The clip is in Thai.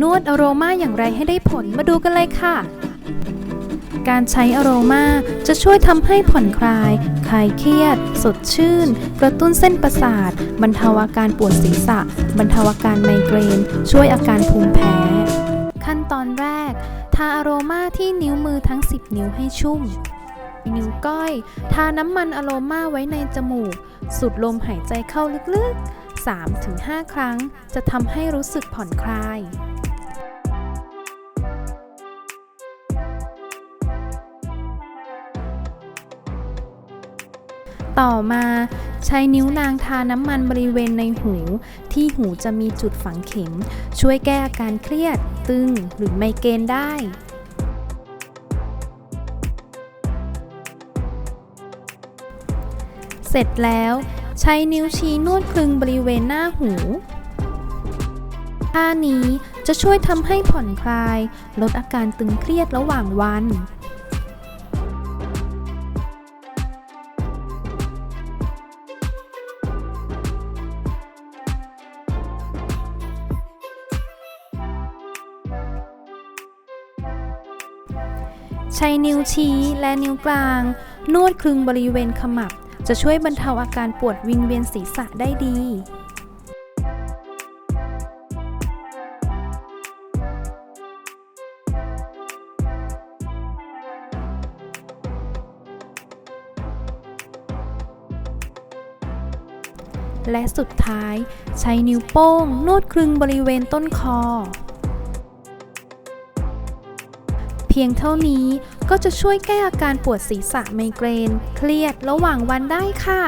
นวดอโรมาอย่างไรให้ได้ผลมาดูกันเลยค่ะ การใช้อโรมาจะช่วยทำให้ผ่อนคลาย คลายเครียด สดชื่น กระตุ้นเส้นประสาท บรรเทาอาการปวดศีรษะ บรรเทาอาการไมเกรน ช่วยอาการภูมิแพ้ ขั้นตอนแรก ทาอโรมาที่นิ้วมือทั้ง 10 นิ้วให้ชุ่มนิ้วก้อย ทาน้ำมันอโรมาไว้ในจมูก สูดลมหายใจเข้าลึกๆ 3-5 ครั้ง จะทำให้รู้สึกผ่อนคลาย ต่อมาใช้นิ้วนางทาน้ำมันบริเวณในหู ที่หูจะมีจุดฝังเข็ม ช่วยแก้อาการเครียด ตึงหรือไมเกรนได้เสร็จแล้วใช้นิ้วชี้นวดคลึงบริเวณหน้าหู ท่านี้จะช่วยทำให้ผ่อนคลาย ลดอาการตึงเครียดระหว่างวัน ใช้นิ้วชี้และนิ้วกลาง นวดคลึงบริเวณขมับ จะช่วยบรรเทาอาการปวดวิงเวียนศีรษะได้ดีและสุดท้ายใช้นิ้วโป้งนวดคลึงบริเวณต้นคอ เพียงเท่านี้ก็จะช่วยแก้อาการปวดศีรษะไมเกรน เครียดระหว่างวันได้ค่ะ